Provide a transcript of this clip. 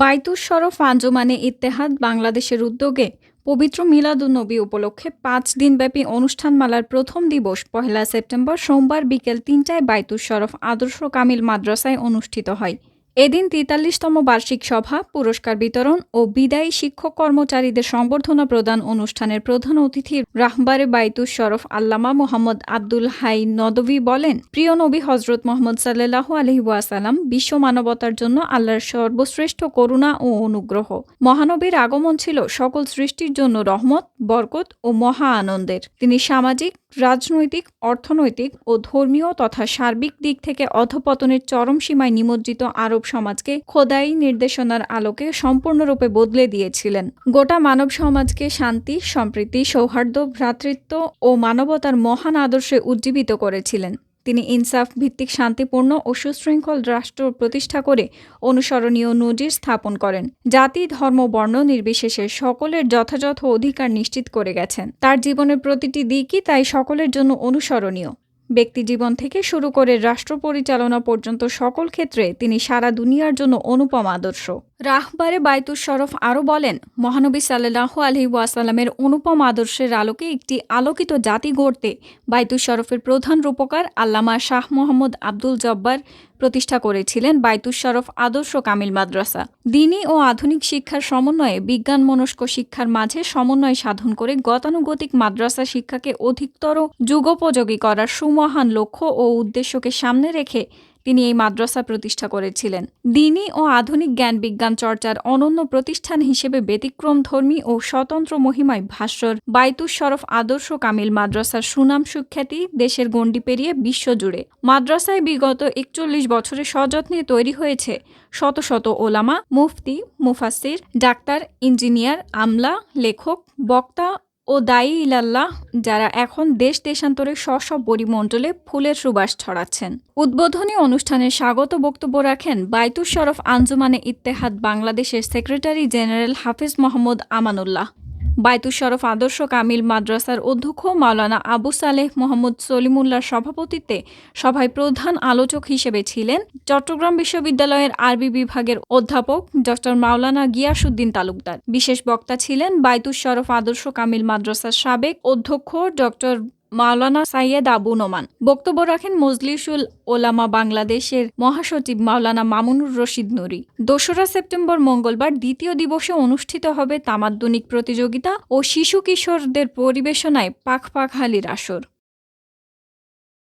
বাইতুস শরফ আঞ্জুমানে ইত্তেহাদ বাংলাদেশের উদ্যোগে পবিত্র মিলাদুন্নবী উপলক্ষে পাঁচ দিনব্যাপী অনুষ্ঠানমালার প্রথম দিবস, পহেলা সেপ্টেম্বর সোমবার বিকেল তিনটায় বাইতুস শরফ আদর্শ কামিল মাদ্রাসায় অনুষ্ঠিত হয়। এদিন তেতাল্লিশতম বার্ষিক সভা, পুরস্কার বিতরণ ও বিদায়ী শিক্ষক কর্মচারীদের সংবর্ধনা প্রদান অনুষ্ঠানের প্রধান অতিথি রাহবারে বাইতুস শরফ আল্লামা মোহাম্মদ আব্দুল হাই নদভী বলেন, প্রিয় নবী হজরত মোহাম্মদ সাল্লাহ আলহি ওয়াসালাম বিশ্ব মানবতার জন্য আল্লাহর সর্বশ্রেষ্ঠ করুণা ও অনুগ্রহ। মহানবীর আগমন ছিল সকল সৃষ্টির জন্য রহমত, বরকত ও মহা আনন্দের। তিনি সামাজিক, রাজনৈতিক, অর্থনৈতিক ও ধর্মীয় তথা সার্বিক দিক থেকে অধপতনের চরম সীমায় নিমজ্জিত আরব সমাজকে খোদাই নির্দেশনার আলোকে সম্পূর্ণরূপে বদলে দিয়েছিলেন। গোটা মানব সমাজকে শান্তি, সম্প্রীতি, সৌহার্দ্য, ভ্রাতৃত্ব ও মানবতার মহান আদর্শে উজ্জীবিত করেছিলেন। তিনি ইনসাফ, ভিত্তিক শান্তিপূর্ণ ও সুশৃঙ্খল রাষ্ট্র প্রতিষ্ঠা করে অনুসরণীয় নজির স্থাপন করেন। জাতি, ধর্ম, বর্ণ নির্বিশেষে সকলের যথাযথ অধিকার নিশ্চিত করে গেছেন। তার জীবনের প্রতিটি দিকই তাই সকলের জন্য অনুসরণীয়। ব্যক্তি জীবন থেকে শুরু করে রাষ্ট্র পরিচালনা পর্যন্ত সকল ক্ষেত্রে তিনি সারা দুনিয়ার জন্য অনুপম আদর্শ। রাহবারে বাইতুস শরফ আরও বলেন, মহানবী সাল্লাহ আলহি ওয়াসাল্লামের অনুপম আদর্শের আলোকে একটি আলোকিত জাতি গড়তে বাইতুস শরফের প্রধান রূপকার আল্লামা শাহ মোহাম্মদ আব্দুল জব্বার প্রতিষ্ঠা করেছিলেন বাইতুস শরফ আদর্শ কামিল মাদ্রাসা। দিনী ও আধুনিক শিক্ষার সমন্বয়ে বিজ্ঞান মনস্ক শিক্ষার মাঝে সমন্বয় সাধন করে গতানুগতিক মাদ্রাসা শিক্ষাকে অধিকতর যুগোপযোগী করার সুমহান লক্ষ্য ও উদ্দেশ্যকে সামনে রেখে তিনি এই মাদ্রাসা প্রতিষ্ঠা করেছিলেন। দিনী ও আধুনিক জ্ঞান বিজ্ঞান চর্চার অনন্য প্রতিষ্ঠান হিসেবে ব্যতিক্রম ধর্মী ও স্বতন্ত্র মহিমায় ভাস্বর বাইতুস শরফ আদর্শ কামিল মাদ্রাসার সুনাম সুখ্যাতি দেশের গণ্ডি পেরিয়ে বিশ্বজুড়ে। মাদ্রাসায় বিগত একচল্লিশ বছরে সযত্নে তৈরি হয়েছে শত শত ওলামা, মুফতি মুফাসির ডাক্তার, ইঞ্জিনিয়ার, আমলা, লেখক, বক্তা ও দায়ী ইলাল্লাহ, যারা এখন দেশ দেশান্তরে স্ব পরিমণ্ডলে ফুলের সুবাস ছড়াচ্ছেন। উদ্বোধনী অনুষ্ঠানে স্বাগত বক্তব্য রাখেন বাইতুস শরফ আঞ্জুমানে ইত্তেহাদ বাংলাদেশের সেক্রেটারি জেনারেল হাফিজ মোহাম্মদ আমানুল্লাহ। বাইতুস শরফ আদর্শ কামিল মাদ্রাসার অধ্যক্ষ মাওলানা আবু সালেহ মোহাম্মদ সলিমুল্লার সভাপতিত্বে সভায় প্রধান আলোচক হিসেবে ছিলেন চট্টগ্রাম বিশ্ববিদ্যালয়ের আরবি বিভাগের অধ্যাপক ড মাওলানা গিয়াসুদ্দিন তালুকদার। বিশেষ বক্তা ছিলেন বাইতুস শরফ আদর্শ কামিল মাদ্রাসার সাবেক অধ্যক্ষ ডক্টর মাওলানা সাইয়েদ আবু নোমান। বক্তব্য রাখেন মজলিসুল ওলামা বাংলাদেশের মহাসচিব মাওলানা মামুনুর রশিদ নুরি। দোসরা সেপ্টেম্বর মঙ্গলবার দ্বিতীয় দিবসে অনুষ্ঠিত হবে তামাদ্দনিক প্রতিযোগিতা ও শিশু কিশোরদের পরিবেশনায় পাখ পাখালির আসর।